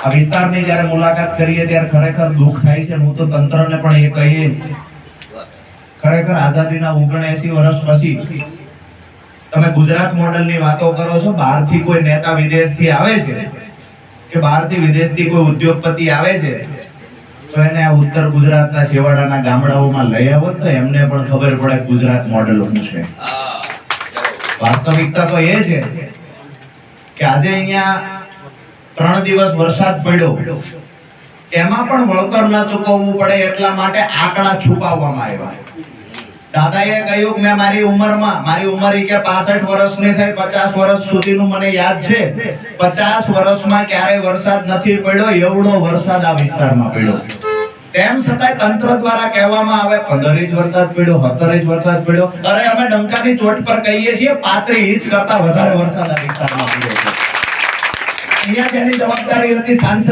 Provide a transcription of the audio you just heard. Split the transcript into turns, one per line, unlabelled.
આ વિસ્તારની જ્યારે મુલાકાત કરીએ ત્યારે ખરેખર દુઃખ થાય છે. હું તો તંત્રને પણ એ કહીએ ખરેખર આઝાદીના ઓગણએસી વર્ષ પછી તમે ગુજરાત મોડલની વાતો કરો છો બહારથી કોઈ નેતા વિદેશથી આવે છે કે બહારથી વિદેશથી કોઈ ઉદ્યોગપતિ આવે છે તો એને આ ઉત્તર ગુજરાતના છેવાડાના ગામડાઓમાં લઈ આવો તો એમને પણ ખબર પડે ગુજરાત મોડેલ શું છે. વાસ્તવિકતા તો એ છે કે આજે અહીંયા ત્રણ દિવસ વરસાદ પડ્યો. એમાં પણ વળતર ના ચૂકવવું પડે એટલા માટે આંકડા છુપાવવામાં આવ્યા. દાદાએ કહ્યું મેં મારી ઉંમરમાં, મારી ઉંમર કે 65 વર્ષની થઈ 50 વર્ષ સુધીનું મને યાદ છે. 50 વર્ષમાં ક્યારેય વરસાદ નથી પડ્યો, એવડો વરસાદ આ વિસ્તારમાં પડ્યો. તેમ છતાંય તંત્ર દ્વારા કહેવામાં આવે 15 ઇંચ વરસાદ પડ્યો 17 ઇંચ વરસાદ પડ્યો. અરે, અમે ડંકાની ચોટ પર કહીએ છીએ 35 ઇંચ કરતા વધારે વરસાદ આ વિસ્તારમાં પડ્યો છે. અહીંયા જેની જવાબદારી હતી સાંસદ